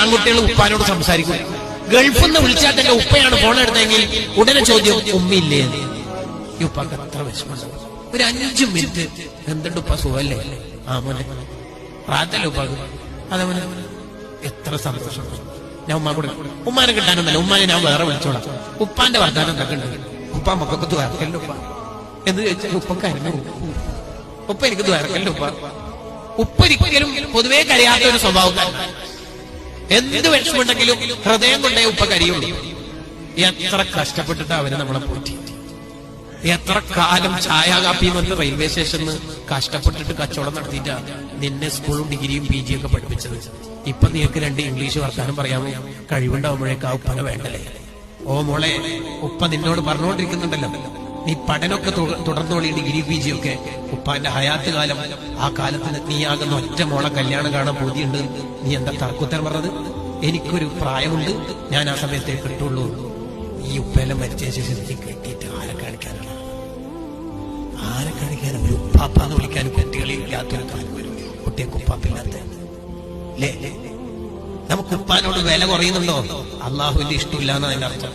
ആൺകുട്ടികൾ ഉപ്പാനോട് സംസാരിക്കും. ഗൾഫിൽ നിന്ന് വിളിച്ചാൽ തന്നെ ഉപ്പയാണ് ഫോൺ എടുത്തെങ്കിൽ ഉടനെ ചോദ്യം ഉമ്മയില്ലേ ഈ ഉപ്പാക്ക് എത്ര വിഷമം ഒരു അഞ്ചു മിനിറ്റ്. എന്തുണ്ട് ഉപ്പ? സുഖല്ലേ? ആ മോനെ. പ്രാർത്ഥന ഉപ്പാക്ക്? അതേപോലെ എത്ര സന്തോഷം. ഞാൻ ഉമ്മ കൂടെ ഉമ്മാനെ കിട്ടാനൊന്നല്ല ഉമ്മാനെ ഞാൻ വേറെ വിളിച്ചോളാം. ഉപ്പാന്റെ വർദ്ധാനം എന്തൊക്കെ ഉണ്ട്? ഉപ്പ മക്കൾക്ക് ദ്വാരക്കല്ലോ ഉപ്പ. എന്ന് ചോദിച്ചാൽ ഉപ്പ കരഞ്ഞു ഉപ്പ എനിക്ക് ദ്വാരക്കല്ലോ ഉപ്പ. ഉപ്പ ഒരിക്കലും പൊതുവേ കരയാത്ത ഒരു സ്വഭാവക്കാരനാണ്. എന്ത് വിഷമുണ്ടെങ്കിലും ഹൃദയം കൊണ്ടേ ഉപ്പ കരിയുള്ളൂ. എത്ര കഷ്ടപ്പെട്ടിട്ട് അവർ നമ്മളെ പോറ്റി. എത്ര കാലം ചായ കാപ്പി വന്ന് റെയിൽവേ സ്റ്റേഷനിൽ കഷ്ടപ്പെട്ടിട്ട് കച്ചവടം നടത്തിയിട്ടാ നിന്നെ സ്കൂളും ഡിഗ്രിയും പി ജിയും ഒക്കെ പഠിപ്പിച്ചത്. ഇപ്പൊ നിനക്ക് രണ്ട് ഇംഗ്ലീഷ് വർത്താനം പറയാമോ? കഴിവുണ്ടാവുമ്പോഴേക്കാ ഉപ്പനെ വേണ്ടല്ലേ? ഓ മോളെ ഉപ്പ നിന്നോട് പറഞ്ഞുകൊണ്ടിരിക്കുന്നുണ്ടല്ലോ. നീ പഠനമൊക്കെ തുടർന്നോളി ഡിഗ്രി പി ജി ഒക്കെ ഉപ്പാന്റെ ഹയാത്ത് കാലം. ആ കാലത്തിന് നീ ആകുന്ന ഒറ്റ മോളെ കല്യാണം കാണാൻ പോതിയുണ്ട് നീ എന്താ തർക്കുത്തരം പറഞ്ഞത്? എനിക്കൊരു പ്രായമുണ്ട്. ഞാൻ ആ സമയത്തേ കിട്ടുള്ളൂ ഈ ഉപ്പയെല്ലാം മരിച്ച ശേഷം എനിക്ക് കെട്ടിയിട്ട് ആരെ കാണിക്കാനാണ്? ആരെ കാണിക്കാനും ഒരു ഉപ്പാപ്പാന്ന് വിളിക്കാനും കുട്ടികളില്ലാത്തൊരു കാലം വരും. കുട്ടിയെ ഉപ്പാപ്പില്ലാത്ത. നമുക്ക് ഉപ്പാനോട് വില കുറയുന്നുണ്ടോ? അള്ളാഹുവിന്റെ ഇഷ്ടമില്ല അതിന്റെ അർത്ഥം.